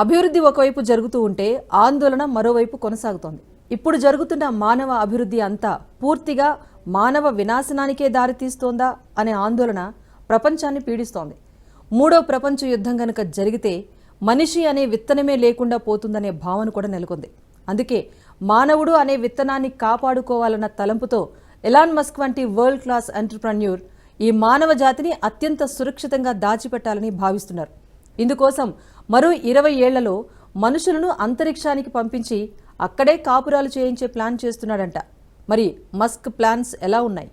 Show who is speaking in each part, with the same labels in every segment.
Speaker 1: అభివృద్ధి ఒకవైపు జరుగుతూ ఉంటే ఆందోళన మరోవైపు కొనసాగుతోంది. ఇప్పుడు జరుగుతున్న మానవ అభివృద్ధి అంతా పూర్తిగా మానవ వినాశనానికే దారితీస్తోందా అనే ఆందోళన ప్రపంచాన్ని పీడిస్తోంది. మూడో ప్రపంచ యుద్ధం గనుక జరిగితే మనిషి అనే విత్తనమే లేకుండా పోతుందనే భావన కూడా నెలకొంది. అందుకే మానవుడు అనే విత్తనాన్ని కాపాడుకోవాలన్న తలంపుతో ఎలాన్ మస్క్ వంటి వరల్డ్ క్లాస్ ఎంటర్ప్రన్యూర్ ఈ మానవ జాతిని అత్యంత సురక్షితంగా దాచిపెట్టాలని భావిస్తున్నారు. ఇందుకోసం మరో ఇరవై ఏళ్ళలో మనుషులను అంతరిక్షానికి పంపించి అక్కడే కాపురాలు చేయించే ప్లాన్ చేస్తున్నాడంట. మరి మస్క్ ప్లాన్స్ ఎలా ఉన్నాయి?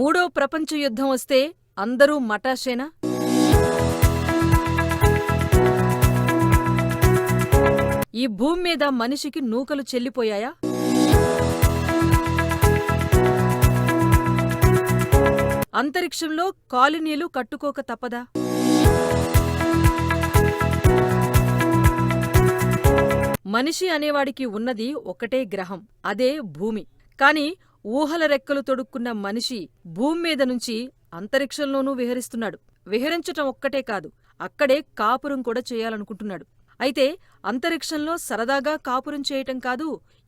Speaker 1: మూడో ప్రపంచ యుద్ధం వస్తే అందరూ మటాషేనా ఈ భూమి మీద మనిషికి నూకలు చెల్లిపోయాయా? అంతరిక్షంలో కాలనీలు కట్టుకోక తప్పదా? మనిషి అనేవాడికి ఉన్నది ఒకటే గ్రహం అదే భూమి. కాని ఊహల రెక్కలు తొడుక్కున్న మనిషి భూమి మీద నుంచి అంతరిక్షంలోనూ విహరిస్తున్నాడు. విహరించటం ఒక్కటే కాదు అక్కడే కాపురం కూడా చేయాలనుకుంటున్నాడు. అయితే అంతరిక్షంలో సరదాగా కాపురం చేయటం కాదు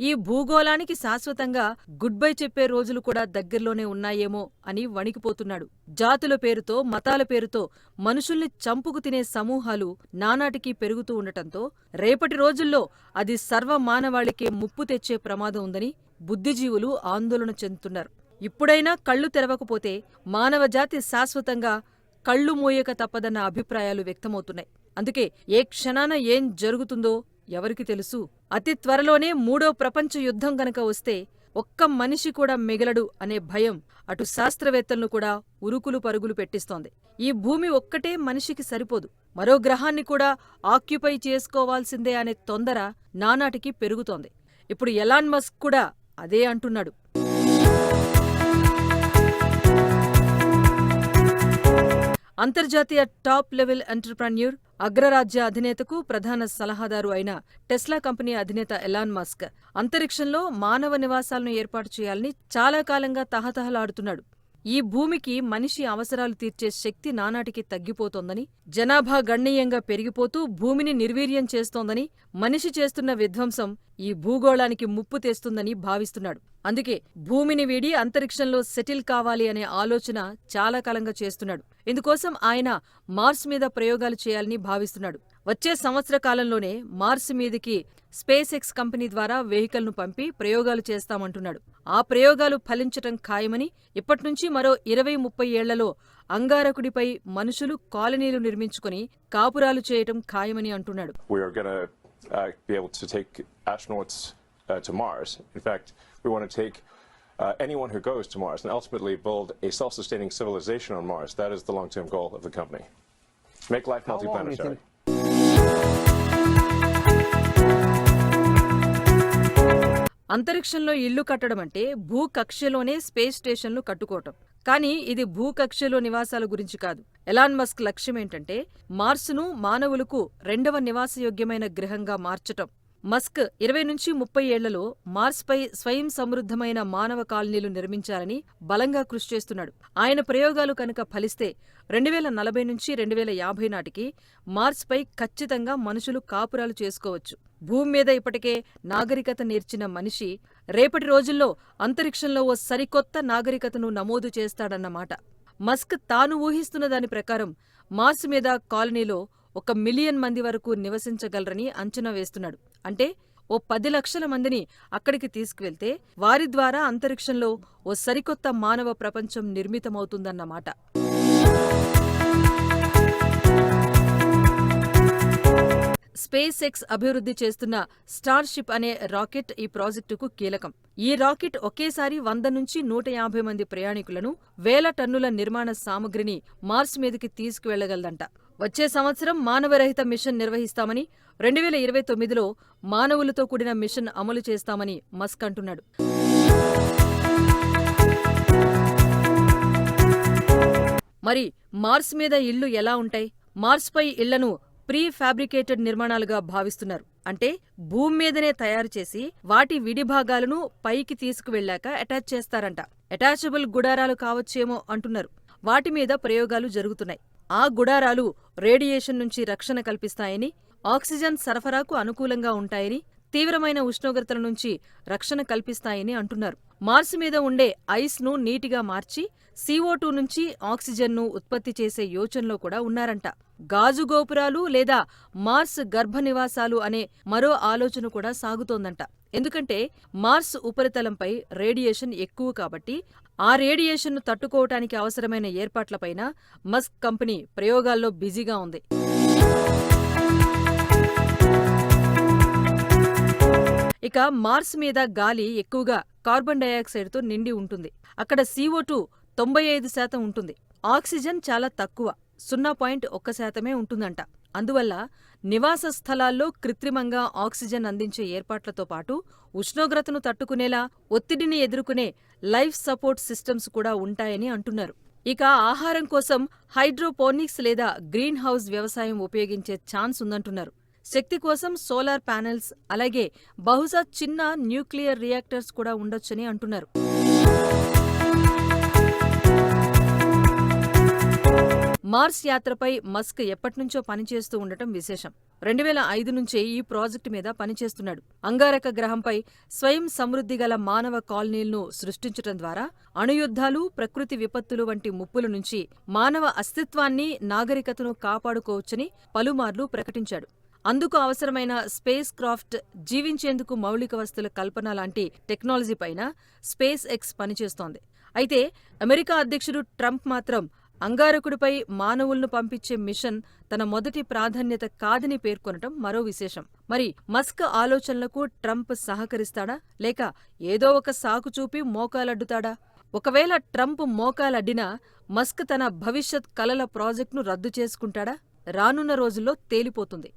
Speaker 1: ఈ భూగోళానికి శాశ్వతంగా గుడ్ బై చెప్పే రోజులు కూడా దగ్గరలోనే ఉన్నాయేమో అని వణికిపోతున్నాడు. జాతుల పేరుతో మతాల పేరుతో మనుషుల్ని చంపుకు తినే సమూహాలు నానాటికి పెరుగుతూ ఉండటంతో రేపటి రోజుల్లో అది సర్వ మానవాళికే ముప్పు తెచ్చే ప్రమాదం ఉందని బుద్ధిజీవులు ఆందోళన చెందుతున్నారు. ఇప్పుడైనా కళ్ళు తెరవకపోతే మానవజాతి శాశ్వతంగా కళ్ళు మూయక తప్పదన్న అభిప్రాయాలు వ్యక్తమవుతున్నాయి. అందుకే ఏ క్షణాన ఏం జరుగుతుందో ఎవరికి తెలుసు. అతి త్వరలోనే మూడో ప్రపంచ యుద్ధం గనక వస్తే ఒక్క మనిషి కూడా మిగలడు అనే భయం అటు శాస్త్రవేత్తలను కూడా ఉరుకులు పరుగులు పెట్టిస్తోంది. ఈ భూమి ఒక్కటే మనిషికి సరిపోదు. మరో గ్రహాన్ని కూడా ఆక్యుపై చేసుకోవాల్సిందే అనే తొందర నానాటికి పెరుగుతోంది. ఇప్పుడు ఎలాన్ మస్క్ కూడా అదే అంటున్నాడు. అంతర్జాతీయ టాప్ లెవెల్ ఎంటర్ప్రన్యూర్ అగ్రరాజ్య అధినేతకు ప్రధాన సలహాదారు అయిన టెస్లా కంపెనీ అధినేత ఎలాన్ మస్క్ అంతరిక్షంలో మానవ నివాసాలను ఏర్పాటు చేయాలని చాలా కాలంగా తహతహలాడుతున్నాడు. ఈ భూమికి మనిషి అవసరాలు తీర్చే శక్తి నానాటికి తగ్గిపోతోందని జనాభా గణనీయంగా పెరిగిపోతూ భూమిని నిర్వీర్యం చేస్తోందని మనిషి చేస్తున్న విధ్వంసం ఈ భూగోళానికి ముప్పు తెస్తుందని భావిస్తున్నాడు. అందుకే భూమిని వీడి అంతరిక్షంలో సెటిల్ కావాలి అనే ఆలోచన చాలా కాలంగా చేస్తున్నాడు. ఇందుకోసం ఆయన మార్స్ మీద ప్రయోగాలు చేయాలని భావిస్తున్నాడు. వచ్చే సంవత్సర కాలంలోనే మార్స్ మీదికి స్పేస్ ఎక్స్ కంపెనీ ద్వారా వెహికల్ను పంపి ప్రయోగాలు చేస్తామంటున్నాడు. ఆ ప్రయోగాలు ఫలించటం ఖాయమని ఇప్పట్నుంచి మరో ఇరవై ముప్పై ఏళ్ళలో అంగారకుడిపై మనుషులు కాలనీలు నిర్మించుకుని కాపురాలు చేయటం ఖాయమని అంటున్నాడు
Speaker 2: we are going to uh, be able to take astronauts uh, to Mars. In fact, we want to take uh, anyone who goes to Mars and ultimately build a self sustaining civilization on Mars. That is the long term goal of the company. Make life
Speaker 3: How long do you
Speaker 2: multiplanetary.
Speaker 1: అంతరిక్షంలో ఇల్లు కట్టడం అంటే భూకక్షలోనే space స్టేషన్లు కట్టుకోవటం. కానీ ఇది భూకక్షలో నివాసాల గురించి కాదు. Elon Musk లక్ష్యం ఏంటంటే మార్సును మానవులకు రెండవ నివాసయోగ్యమైన గ్రహంగా మార్చటం. మస్క్ ఇరవై నుంచి ముప్పై ఏళ్ళలో మార్స్పై స్వయం సమృద్ధమైన మానవ కాలనీలు నిర్మించాలని బలంగా కృషి చేస్తున్నాడు. ఆయన ప్రయోగాలు కనుక ఫలిస్తే రెండు వేల నలభై నుంచి రెండు వేల యాభై నాటికి మార్స్పై ఖచ్చితంగా మనుషులు కాపురాలు చేసుకోవచ్చు. భూమి మీద ఇప్పటికే నాగరికత నేర్చిన మనిషి రేపటి రోజుల్లో అంతరిక్షంలో ఓ సరికొత్త నాగరికతను నమోదు చేస్తాడన్నమాట. మస్క్ తాను ఊహిస్తున్న దాని ప్రకారం మార్స్ మీద కాలనీలో ఒక మిలియన్ మంది వరకు నివసించగలరని అంచనా వేస్తున్నాడు. అంటే ఓ పది లక్షల మందిని అక్కడికి తీసుకువెళ్తే వారి ద్వారా అంతరిక్షంలో ఓ సరికొత్త మానవ ప్రపంచం నిర్మితమవుతుందన్నమాట. స్పేస్ ఎక్స్ అభివృద్ధి చేస్తున్న స్టార్షిప్ అనే రాకెట్ ఈ ప్రాజెక్టుకు కీలకం. ఈ రాకెట్ ఒకేసారి వంద నుంచి నూట యాభై మంది ప్రయాణికులను వేల టన్నుల నిర్మాణ సామగ్రిని మార్స్ మీదకి తీసుకువెళ్ళగలదంట. వచ్చే సంవత్సరం మానవరహిత మిషన్ నిర్వహిస్తామని రెండు వేల ఇరవై తొమ్మిదిలో మానవులతో కూడిన మిషన్ అమలు చేస్తామని మస్క్ అంటున్నాడు. మరి మార్స్ మీద ఇళ్ళు ఎలా ఉంటాయి? మార్స్పై ఇళ్ళను ప్రీ ఫ్యాబ్రికేటెడ్ నిర్మాణాలుగా భావిస్తున్నారు. అంటే భూమి మీదనే తయారు చేసి వాటి విడిభాగాలను పైకి తీసుకువెళ్ళాక అటాచ్ చేస్తారంట. అటాచబుల్ గుడారాలు కావచ్చేమో అంటున్నారు. వాటి మీద ప్రయోగాలు జరుగుతున్నాయి. ఆ గుడారాలు రేడియేషన్ నుంచి రక్షణ కల్పిస్తాయని ఆక్సిజన్ సరఫరాకు అనుకూలంగా ఉంటాయని తీవ్రమైన ఉష్ణోగ్రతల నుంచి రక్షణ కల్పిస్తాయని అంటున్నారు. మార్స్ మీద ఉండే ఐస్ను నీటిగా మార్చి CO2 నుంచి ఆక్సిజన్ను ఉత్పత్తి చేసే యోచనలో కూడా ఉన్నారంట. గాజు గోపురాలు లేదా మార్స్ గర్భ నివాసాలు అనే మరో ఆలోచన కూడా సాగుతోందంట. ఎందుకంటే మార్స్ ఉపరితలంపై రేడియేషన్ ఎక్కువ కాబట్టి ఆ రేడియేషన్ను తట్టుకోవటానికి అవసరమైన ఏర్పాట్లపైన మస్క్ కంపెనీ ప్రయోగాల్లో బిజీగా ఉంది. ఇక మార్స్ మీద గాలి ఎక్కువగా కార్బన్ డయాక్సైడ్తో నిండి ఉంటుంది. అక్కడ CO2 తొంభై ఐదు శాతం ఉంటుంది. ఆక్సిజన్ చాలా తక్కువ. సున్నా పాయింట్ ఒక్క శాతమే ఉంటుందంట. అందువల్ల నివాస స్థలాల్లో కృత్రిమంగా ఆక్సిజన్ అందించే ఏర్పాట్లతో పాటు ఉష్ణోగ్రతను తట్టుకునేలా ఒత్తిడిని ఎదుర్కొనే లైఫ్ సపోర్ట్ సిస్టమ్స్ కూడా ఉంటాయని అంటున్నారు. ఇక ఆహారం కోసం హైడ్రోపోనిక్స్ లేదా గ్రీన్ హౌస్ వ్యవసాయం ఉపయోగించే ఛాన్స్ ఉందంటున్నారు. శక్తి కోసం సోలార్ ప్యానెల్స్ అలాగే బహుశా చిన్న న్యూక్లియర్ రియాక్టర్స్ కూడా ఉండొచ్చని అంటున్నారు. మార్స్ యాత్రపై మస్క్ ఎప్పటినుంచో పనిచేస్తూ ఉండటం విశేషం. రెండు వేల ఐదు నుంచే ఈ ప్రాజెక్టు మీద పనిచేస్తున్నాడు. అంగారక గ్రహంపై స్వయం సమృద్ధి గల మానవ కాలనీలను సృష్టించటం ద్వారా అణుయుద్ధాలు ప్రకృతి విపత్తులు వంటి ముప్పుల నుంచి మానవ అస్తిత్వాన్ని నాగరికతను కాపాడుకోవచ్చని పలుమార్లు ప్రకటించాడు. అందుకు అవసరమైన స్పేస్ క్రాఫ్ట్ జీవించేందుకు మౌలిక వస్తుల కల్పన లాంటి టెక్నాలజీపైన స్పేస్ ఎక్స్ పనిచేస్తోంది. అయితే అమెరికా అధ్యక్షుడు ట్రంప్ మాత్రం అంగారకుడిపై మానవులను పంపించే మిషన్ తన మొదటి ప్రాధాన్యత కాదని పేర్కొనటం మరో విశేషం. మరి మస్క్ ఆలోచనలకు ట్రంప్ సహకరిస్తాడా? లేక ఏదో ఒక సాకు చూపి మోకాలడ్డుతాడా? ఒకవేళ ట్రంప్ మోకాలడ్డినా మస్క్ తన భవిష్యత్ కలల ప్రాజెక్టును రద్దు చేసుకుంటాడా? రానున్న రోజుల్లో తేలిపోతుంది.